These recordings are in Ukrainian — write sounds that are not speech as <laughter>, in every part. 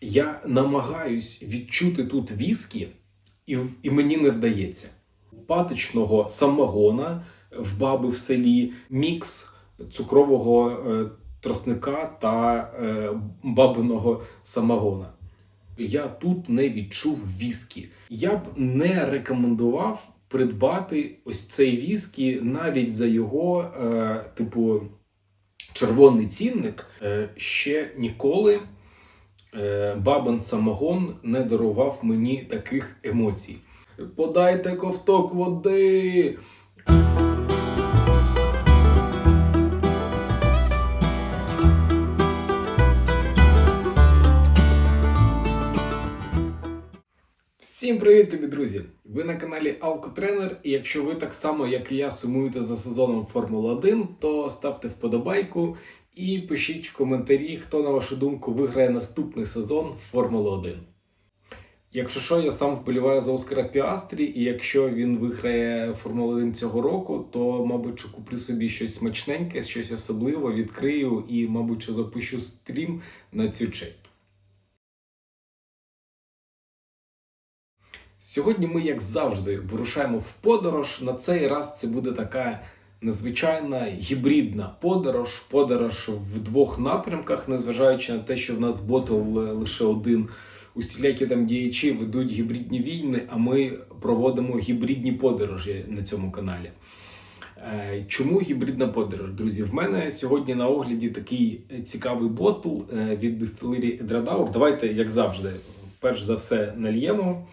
Я намагаюсь відчути тут віскі, і, і мені не вдається. Патичного самогона в баби в селі, мікс цукрового е, тросника та е, бабиного самогона. Я тут не відчув віскі. Я б не рекомендував придбати ось цей віскі навіть за його, е, типу, червоний цінник. Е, ще ніколи бабин самогон не дарував мені таких емоцій. Подайте ковток води. Всім привіт, любі друзі! Ви на каналі Алкотренер. І якщо ви так само, як і я, сумуєте за сезоном Формули 1, то ставте вподобайку і пишіть в коментарі, хто, на вашу думку, виграє наступний сезон Формули 1. Якщо що, я сам вболіваю за Оскара Піастрі, і якщо він виграє Формулу 1 цього року, то, мабуть, куплю собі щось смачненьке, щось особливе, відкрию і, мабуть, що запущу стрім на цю честь. Сьогодні ми, як завжди, вирушаємо в подорож. На цей раз це буде така незвичайна гібридна подорож, подорож в двох напрямках, незважаючи на те, що в нас ботл лише один. Усілякі там діячі ведуть гібридні війни, а ми проводимо гібридні подорожі на цьому каналі. Е, Чому гібридна подорож, друзі? В мене сьогодні на огляді такий цікавий ботл е, від дистилерії Едрадаур. Давайте, як завжди, перш за все нальємо.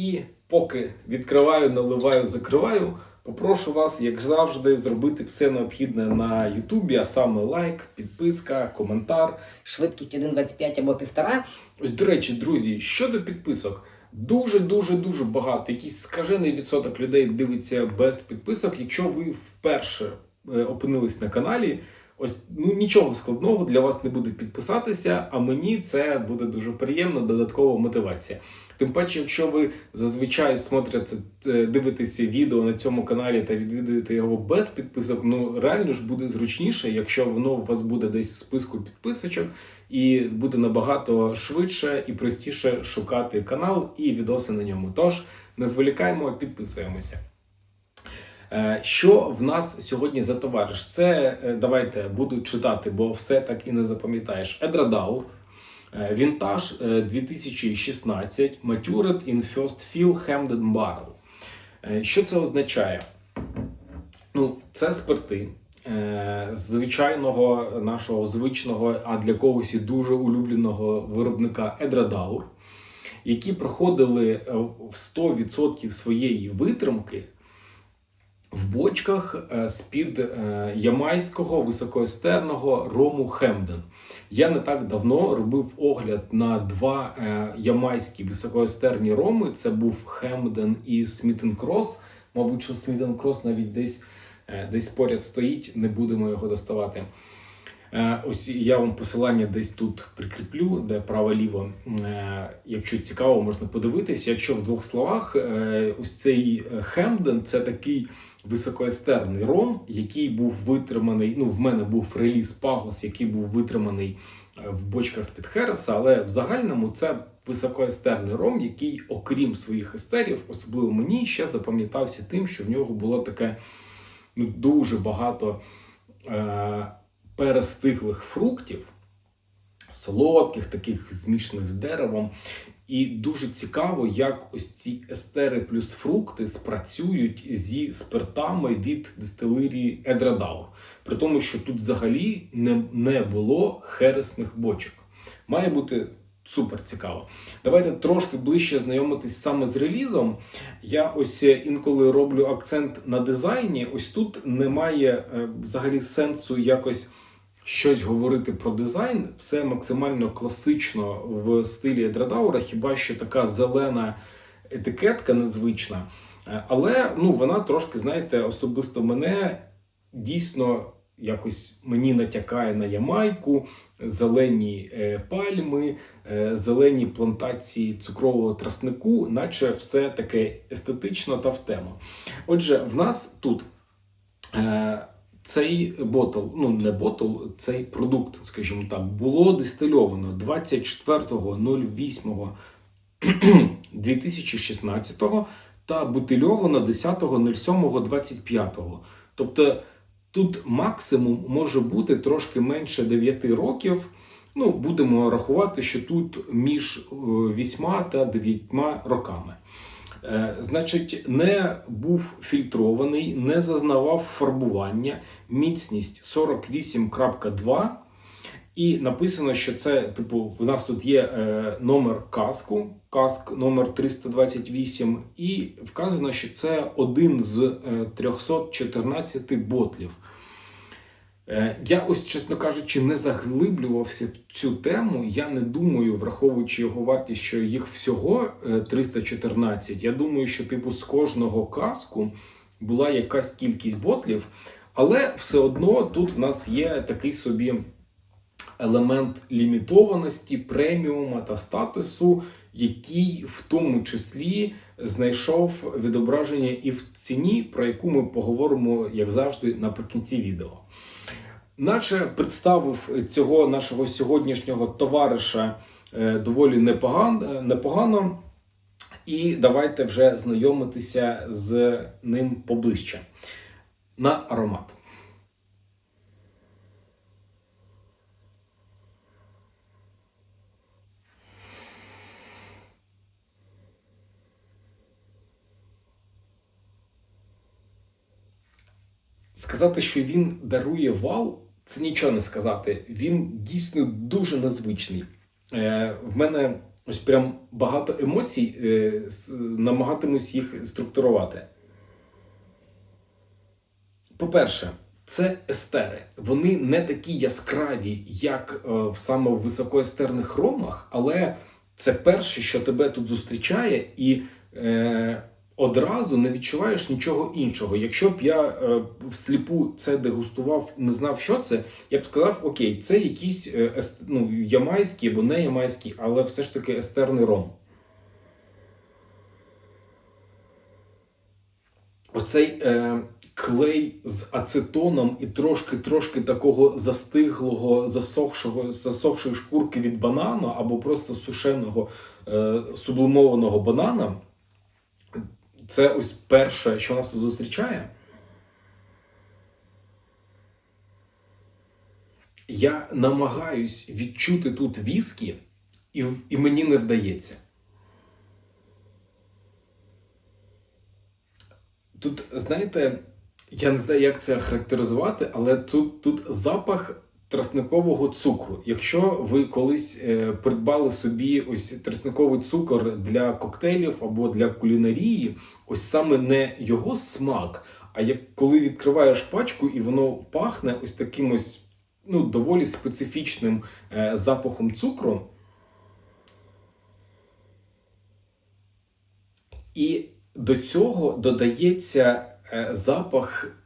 І поки відкриваю, наливаю, закриваю, попрошу вас, як завжди, зробити все необхідне на Ютубі, а саме лайк, підписка, коментар. швидкість 1,25 або 1,5. Ось, до речі, друзі, щодо підписок, дуже дуже дуже багато. Якийсь скажений відсоток людей дивиться без підписок. Якщо ви вперше е, опинились на каналі, ось ну нічого складного для вас не буде підписатися, а мені це буде дуже приємно, додаткова мотивація. Тим паче, якщо ви зазвичай смотрите, е, дивитеся відео на цьому каналі та відвідуєте його без підписок, ну реально ж буде зручніше, якщо воно у вас буде десь в списку підписочок, і буде набагато швидше і простіше шукати канал і відоси на ньому. Тож не зволікаємо, підписуємося. Е, Що в нас сьогодні за товариш? Це е, давайте буду читати, бо все так і не запам'ятаєш. Едрадаур. Е, Вінтаж е, 2016 Matured in First Fill Hamden Barrel. Е, Що це означає? Ну, це спирти е, звичайного нашого звичного, а для когось і дуже улюбленого виробника Едрадаур, які проходили е, в 100% своєї витримки в бочках е, з-під е, ямайського високоестерного рому Хемден. Я не так давно робив огляд на два е, ямайські високоестерні роми. Це був Хемден і Смітен Крос. Мабуть, що Смітен Крос навіть десь, десь поряд стоїть, не будемо його доставати. Е, Ось я вам посилання десь тут прикріплю, де право-ліво. Е, Якщо цікаво, можна подивитися. Якщо в двох словах, е, ось цей Хемден це такий високоестерний ром, який був витриманий. Ну, в мене був реліз Пагос, який був витриманий в бочках з-під Хереса, але в загальному це високоестерний ром, який, окрім своїх естерів, особливо мені ще запам'ятався тим, що в нього було таке ну, дуже багато. Е- перестиглих фруктів, солодких, таких змішаних з деревом. І дуже цікаво, як ось ці естери плюс фрукти спрацюють зі спиртами від дистилерії Едрадаур. При тому, що тут взагалі не, не було хересних бочок. Має бути супер цікаво. Давайте трошки ближче знайомитись саме з релізом. Я ось е, інколи роблю акцент на дизайні. Ось тут немає е, взагалі сенсу якось щось говорити про дизайн. Все максимально класично в стилі Едрадаура, хіба що така зелена етикетка незвична. Е, Але ну, вона трошки, знаєте, особисто мене дійсно якось мені натякає на Ямайку, зелені е, пальми, е, зелені плантації цукрового траснику, наче все таке естетично та в тему. Отже, в нас тут. Е, цей ботл, ну не ботл, цей продукт, скажімо так, було дистильовано 24.08 2016 та бутильовано 10.07.25. Тобто тут максимум може бути трошки менше 9 років. Ну, будемо рахувати, що тут між е, 8 та 9 роками. Е, Значить, не був фільтрований, не зазнавав фарбування, міцність 48.2. І написано, що це, типу, в нас тут є е, номер каску, каск номер 328, і вказано, що це один з е, 314 ботлів. Е, Я ось, чесно кажучи, не заглиблювався в цю тему. Я не думаю, враховуючи його вартість, що їх всього е, 314. Я думаю, що типу з кожного каску була якась кількість ботлів, але все одно тут в нас є такий собі елемент лімітованості, преміума та статусу, який в тому числі знайшов відображення і в ціні, про яку ми поговоримо, як завжди, наприкінці відео. Наче представив цього нашого сьогоднішнього товариша е, доволі непогано, непогано. І давайте вже знайомитися з ним поближче. На аромат. Сказати, що він дарує вау, це нічого не сказати. Він дійсно дуже незвичний. Е, в мене ось прям багато емоцій, е, намагатимусь їх структурувати. По-перше, це естери. Вони не такі яскраві, як е, в саме високоестерних ромах, але це перше, що тебе тут зустрічає, і е, одразу не відчуваєш нічого іншого. Якщо б я е, всліпу це дегустував, не знав, що це, я б сказав: Окей, це якийсь е, ест, ну, ямайський або не ямайський, але все ж таки естерний ром. Оцей е, клей з ацетоном і трошки-трошки такого застиглого, засохшого, засохшої шкурки від банану або просто сушеного е, сублимованого банана. Це ось перше, що нас тут зустрічає. Я намагаюсь відчути тут віскі, і, і мені не вдається. Тут, знаєте, я не знаю, як це характеризувати, але тут, тут запах тростникового цукру. Якщо ви колись е, придбали собі ось тростниковий цукор для коктейлів або для кулінарії, ось саме не його смак, а як коли відкриваєш пачку і воно пахне ось таким ось ну, доволі специфічним е, запахом цукру. І до цього додається е, запах,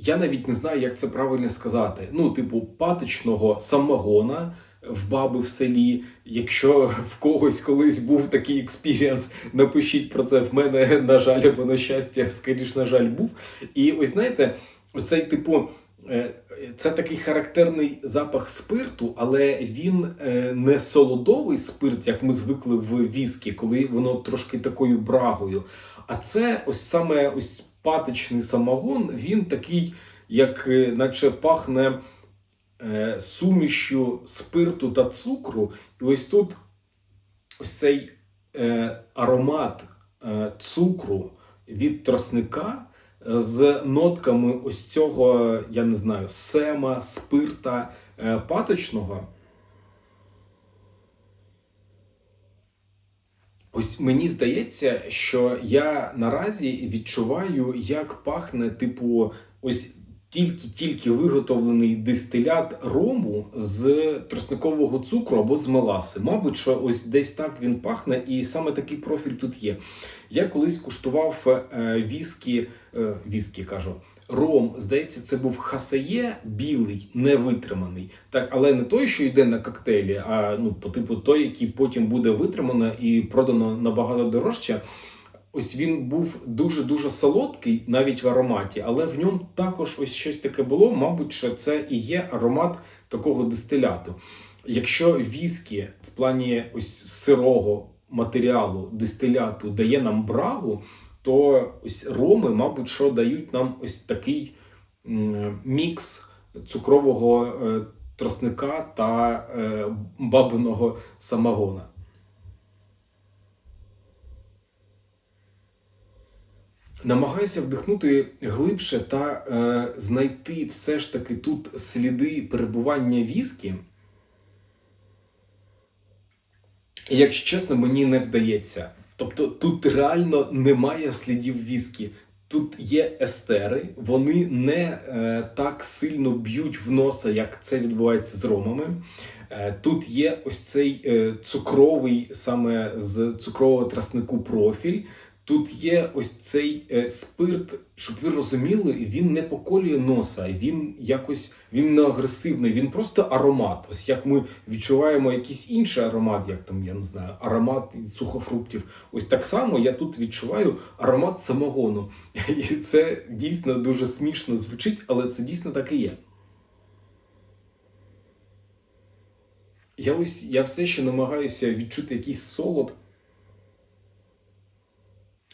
я навіть не знаю, як це правильно сказати. Ну, типу, паточного самогона в баби в селі. Якщо в когось колись був такий експіріанс, напишіть про це. В мене, на жаль, або на щастя, скоріш, на жаль, був. І ось знаєте, оцей типу. е, Це такий характерний запах спирту, але він е, не солодовий спирт, як ми звикли в віскі, коли воно трошки такою брагою. А це ось саме ось патичний самогон, він такий, як е, наче пахне е, сумішю спирту та цукру. І ось тут ось цей е, аромат е, цукру від тросника е, з нотками ось цього, я не знаю, сема, спирта е, паточного. Ось мені здається, що я наразі відчуваю, як пахне, типу, ось тільки-тільки виготовлений дистилят рому з тростникового цукру або з меласи. Мабуть, що ось десь так він пахне, і саме такий профіль тут є. Я колись куштував е, віскі, е, віскі кажу. Ром, здається, це був хасає білий, невитриманий. Так, але не той, що йде на коктейлі, а ну, по типу той, який потім буде витримано і продано набагато дорожче. ось він був дуже-дуже солодкий, навіть в ароматі, але в ньому також ось щось таке було. Мабуть, що це і є аромат такого дистиляту. Якщо віскі в плані ось сирого матеріалу дистиляту дає нам брагу, то ось роми, мабуть, що дають нам ось такий мікс цукрового е, тросника та е, бабиного самогона. Намагаюся вдихнути глибше та е, знайти все ж таки тут сліди перебування віскі. І, Якщо чесно, мені не вдається. Тобто тут реально немає слідів віскі. Тут є естери, вони не е, так сильно б'ють в носа, як це відбувається з ромами. Е, тут є ось цей е, цукровий, саме з цукрового траснику профіль. Тут є ось цей е, спирт, щоб ви розуміли, він не поколює носа, він якось він не агресивний, він просто аромат. Ось як ми відчуваємо якийсь інший аромат, як там я не знаю, аромат сухофруктів. Ось так само я тут відчуваю аромат самогону. І це дійсно дуже смішно звучить, але це дійсно так і є. Я ось я все ще намагаюся відчути якийсь солод.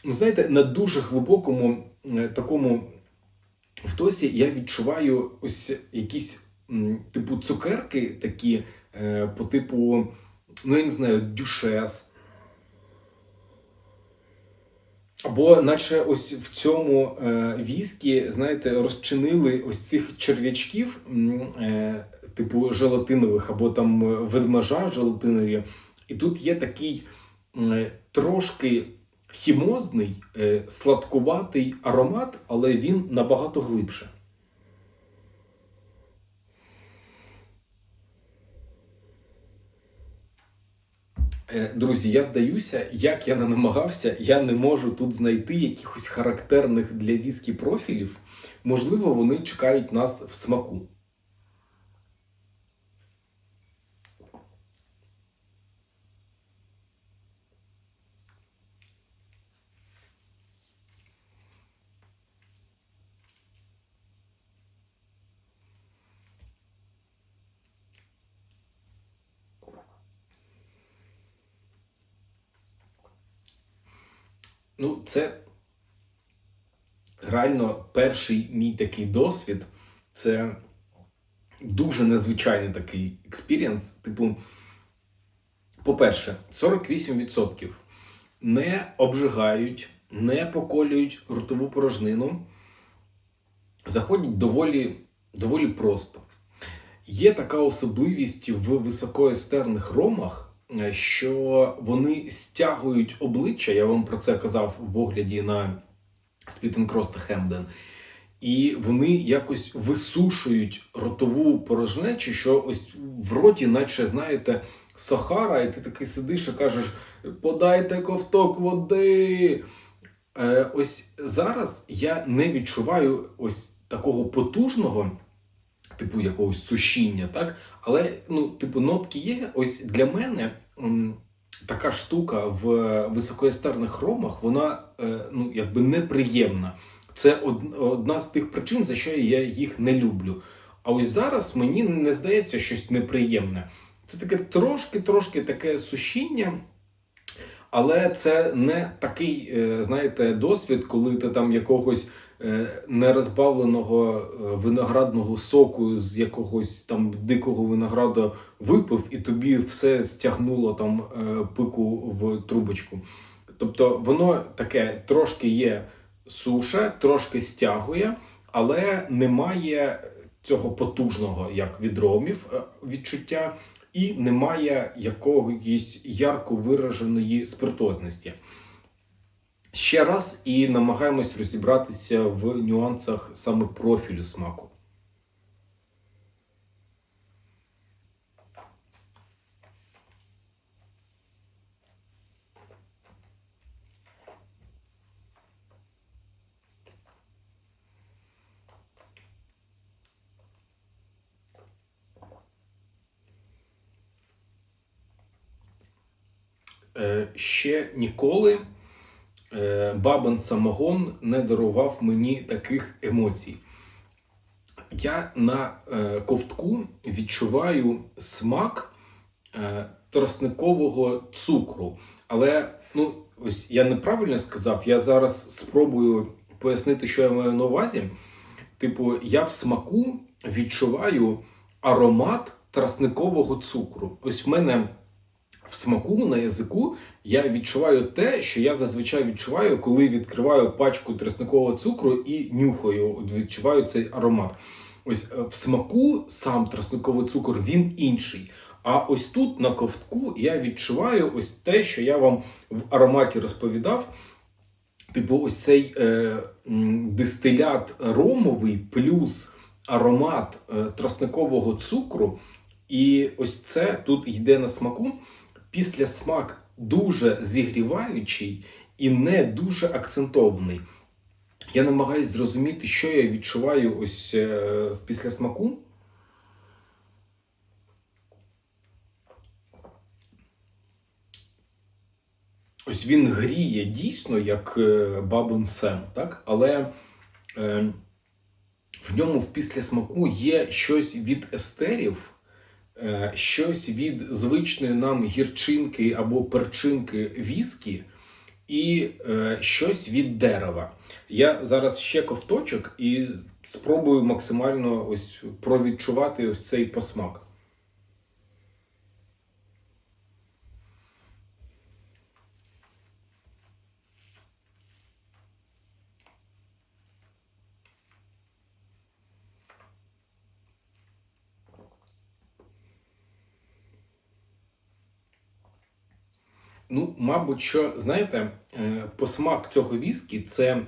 Ну, знаєте, на дуже глибокому е, такому втосі я відчуваю ось якісь типу цукерки такі е, по типу, ну я не знаю, дюшес. Або наче ось в цьому е, віскі, знаєте, розчинили ось цих черв'ячків, типу желатинових, або там ведмежа желатинові. І тут є такий трошки хімозний, е, сладкуватий аромат, але він набагато глибше. Е, Друзі, я здаюся, як я не намагався, я не можу тут знайти якихось характерних для віскі профілів. Можливо, вони чекають нас в смаку. Ну, це реально перший мій такий досвід. Це дуже незвичайний такий експірієнс. Типу, по-перше, 48% не обжигають, не поколюють ротову порожнину. Заходять доволі, доволі просто. Є така особливість в високоестерних ромах, що вони стягують обличчя. Я вам про це казав в огляді на Спітенкрост та Хемден. І вони якось висушують ротову порожнечу, що ось в роті, наче знаєте, Сахара, і ти такий сидиш і кажеш: подайте ковток води. Е, ось зараз я не відчуваю ось такого потужного, типу якогось сушіння, так? Але ну, типу, нотки є. Ось для мене така штука в високоестерних ромах, вона е, ну, якби неприємна. Це од- одна з тих причин, за що я їх не люблю. А ось зараз мені не здається щось неприємне. Це таке трошки-трошки таке сушіння. Але це не такий, е, знаєте, досвід, коли ти там якогось нерозбавленого е, виноградного соку з якогось там дикого винограду випив, і тобі все стягнуло там е, пику в трубочку. Тобто воно таке трошки є суше, трошки стягує, але немає цього потужного, як від ромів, е, відчуття і немає якоїсь ярко вираженої спиртозності. Ще раз і намагаємось розібратися в нюансах саме профілю смаку. Е, ще ніколи бабин самогон не дарував мені таких емоцій. Я на е, ковтку відчуваю смак е, тростникового цукру. Але ну, ось я неправильно сказав, я зараз спробую пояснити, що я маю на увазі. Типу, я в смаку відчуваю аромат тростникового цукру. Ось в мене в смаку на язику я відчуваю те, що я зазвичай відчуваю, коли відкриваю пачку тростникового цукру і нюхаю, відчуваю цей аромат. Ось е, в смаку сам тростниковий цукор він інший. А ось тут на ковтку я відчуваю ось те, що я вам в ароматі розповідав. Типу, ось цей е, дистилят ромовий плюс аромат е, тростникового цукру. І ось це тут йде на смаку. Після смак дуже зігріваючий і не дуже акцентований. Я намагаюся зрозуміти, що я відчуваю ось е, в післясмаку. Ось він гріє дійсно, як е, бабин сем, так? але е, в ньому в післясмаку є щось від естерів, щось від звичної нам гірчинки або перчинки віскі, і е, щось від дерева. Я зараз ще ковточок і спробую максимально ось провідчувати ось цей посмак. Ну, мабуть, що, знаєте, е, посмак цього віскі це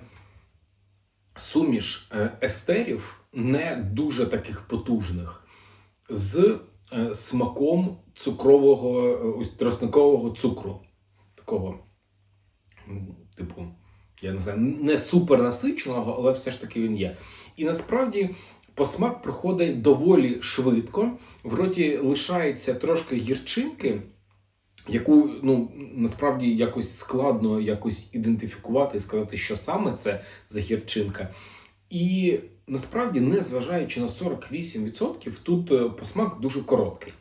суміш е, естерів не дуже таких потужних з е, смаком цукрового, ось тростникового цукру. Такого, типу, я не знаю, не супер насиченого, але все ж таки він є. І насправді посмак проходить доволі швидко. В роті лишається трошки гірчинки яку ну насправді якось складно якось ідентифікувати і сказати, що саме це за гірчинка. І насправді, незважаючи на 48%, тут е, посмак дуже короткий.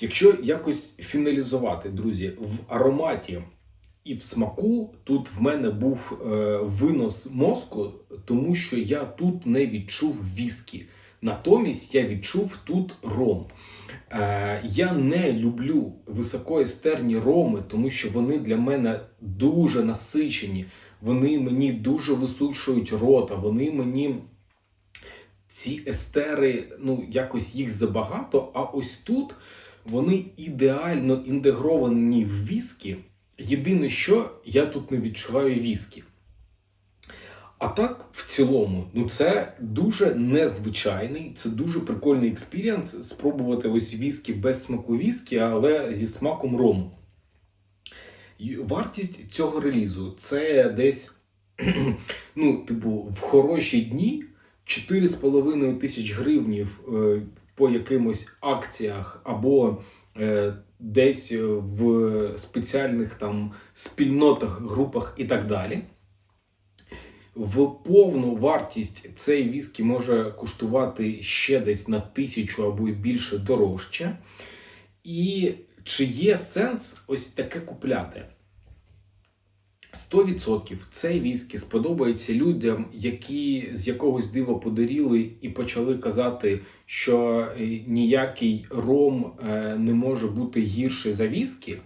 Якщо якось фіналізувати, друзі, в ароматі і в смаку, тут в мене був е, винос мозку, тому що я тут не відчув віскі. Натомість я відчув тут ром. Е, я не люблю високоестерні роми, тому що вони для мене дуже насичені. Вони мені дуже висушують рота, вони мені ці естери, ну, якось їх забагато. А ось тут вони ідеально інтегровані в віскі. Єдине, що я тут не відчуваю віскі. А так, в цілому, ну це дуже незвичайний, це дуже прикольний експірієнс спробувати ось віскі без смаку віскі, але зі смаком рому. Вартість цього релізу це десь, <clears throat> ну, типу, в хороші дні 4,5 тисяч гривнів е, по якимось акціях або е, десь в спеціальних там спільнотах, групах і так далі. В повну вартість цей віскі може коштувати ще десь на тисячу або й більше дорожче. І чи є сенс ось таке купляти? 100% цей віскі сподобається людям, які з якогось дива подаріли і почали казати, що е, ніякий ром е, не може бути гірший за віскі.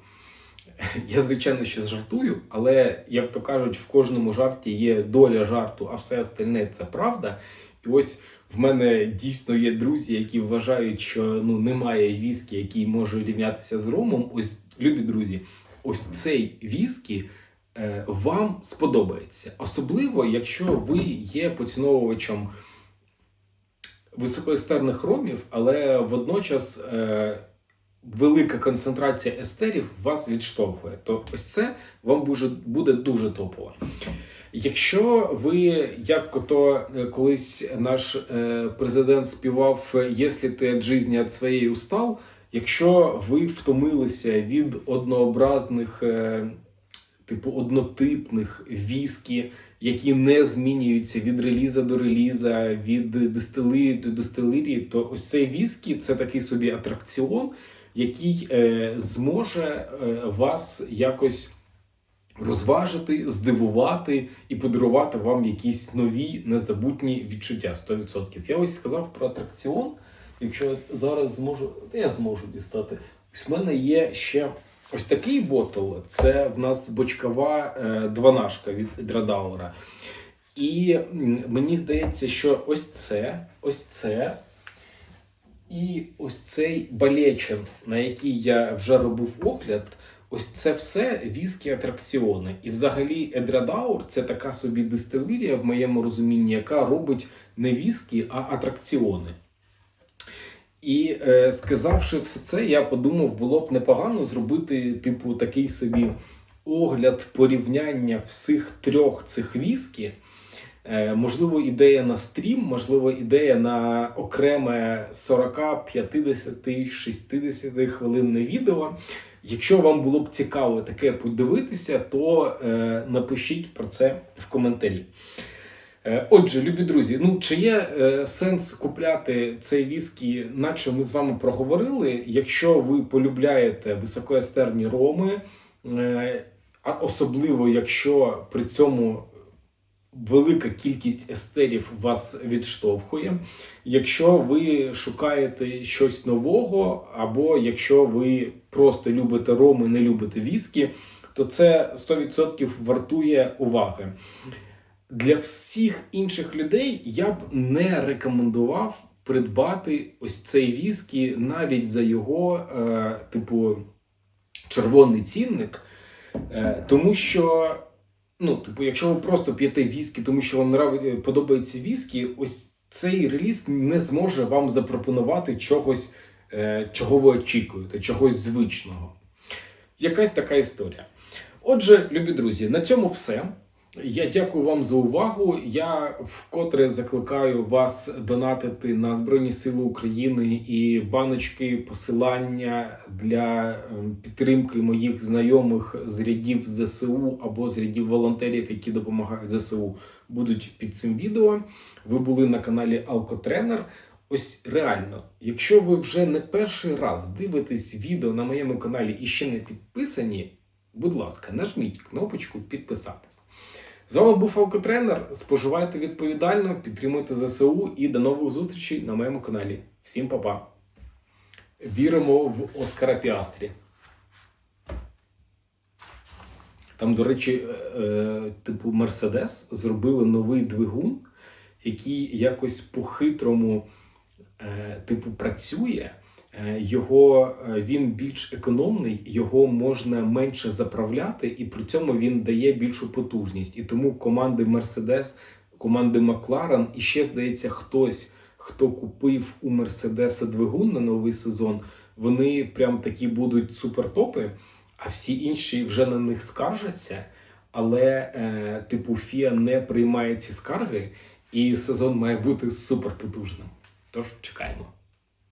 <laughs> Я, звичайно, ще жартую, але, як то кажуть, в кожному жарті є доля жарту, а все остальне це правда. І ось в мене дійсно є друзі, які вважають, що ну немає віскі, який може рівнятися з ромом. Ось, любі друзі, ось цей віскі е, вам сподобається. Особливо, якщо ви є поціновувачем високоестерних ромів, але водночас. Е, велика концентрація естерів вас відштовхує, то ось це вам буде, дуже топово. Якщо ви, як то е, колись наш е, президент співав, «Якщо ти від життя від своєї устав, якщо ви втомилися від однообразних е, типу однотипних віскі, які не змінюються від реліза до реліза, від дистилерії до дистилерії, то ось цей віскі це такий собі атракціон, який е, зможе е, вас якось розважити, здивувати і подарувати вам якісь нові незабутні відчуття 100%. Я ось сказав про атракціон. Якщо я зараз зможу, та я зможу дістати. Ось в мене є ще ось такий ботл. Це в нас бочкова е, дванашка від Драдаура. І мені здається, що ось це, ось це. І ось цей балечин, на який я вже робив огляд, ось це все віскі атракціони. І взагалі Едрадаур це така собі дистилерія, в моєму розумінні, яка робить не віскі, а атракціони. І е, сказавши все це, я подумав, було б непогано зробити, типу, такий собі огляд порівняння всіх трьох цих віскі. Е, можливо, ідея на стрім, можливо, ідея на окреме 40, 50, 60 хвилинне відео. Якщо вам було б цікаво таке подивитися, то е, напишіть про це в коментарі. Е, Отже, любі друзі, ну чи є е, сенс купляти цей віскі, наче ми з вами проговорили, якщо ви полюбляєте високоестерні роми, е, а особливо якщо при цьому велика кількість естерів вас відштовхує, якщо ви шукаєте щось нового, або якщо ви просто любите роми, не любите віскі, то це 100% вартує уваги. Для всіх інших людей я б не рекомендував придбати ось цей віскі навіть за його, е, типу, червоний цінник. Е, тому що, ну, типу, якщо ви просто п'єте віскі, тому що вам нрав- подобається віскі, ось цей реліз не зможе вам запропонувати чогось, е, чого ви очікуєте, чогось звичного. Якась така історія. Отже, любі друзі, на цьому все. Я дякую вам за увагу. Я вкотре закликаю вас донатити на Збройні Сили України і баночки посилання для ем, підтримки моїх знайомих з рядів ЗСУ або з рядів волонтерів, які допомагають ЗСУ, будуть під цим відео. Ви були на каналі Алкотренер. Ось реально, якщо ви вже не перший раз дивитесь відео на моєму каналі і ще не підписані, будь ласка, нажміть кнопочку підписатись. З вами був Алкотренер. Споживайте відповідально, підтримуйте ЗСУ і до нових зустрічей на моєму каналі. Всім па-па. Віримо в Оскара Піастрі. Там, до речі, е, е, типу Мерседес зробили новий двигун, який якось по-хитрому е, типу працює. Е, Його е, він більш економний, його можна менше заправляти, і при цьому він дає більшу потужність. І тому команди Mercedes, команди McLaren, і ще здається, хтось, хто купив у Мерседеса двигун на новий сезон, вони прям такі будуть супертопи, а всі інші вже на них скаржаться. Але, е, типу, FIA не приймає ці скарги, і сезон має бути суперпотужним. Тож чекаємо.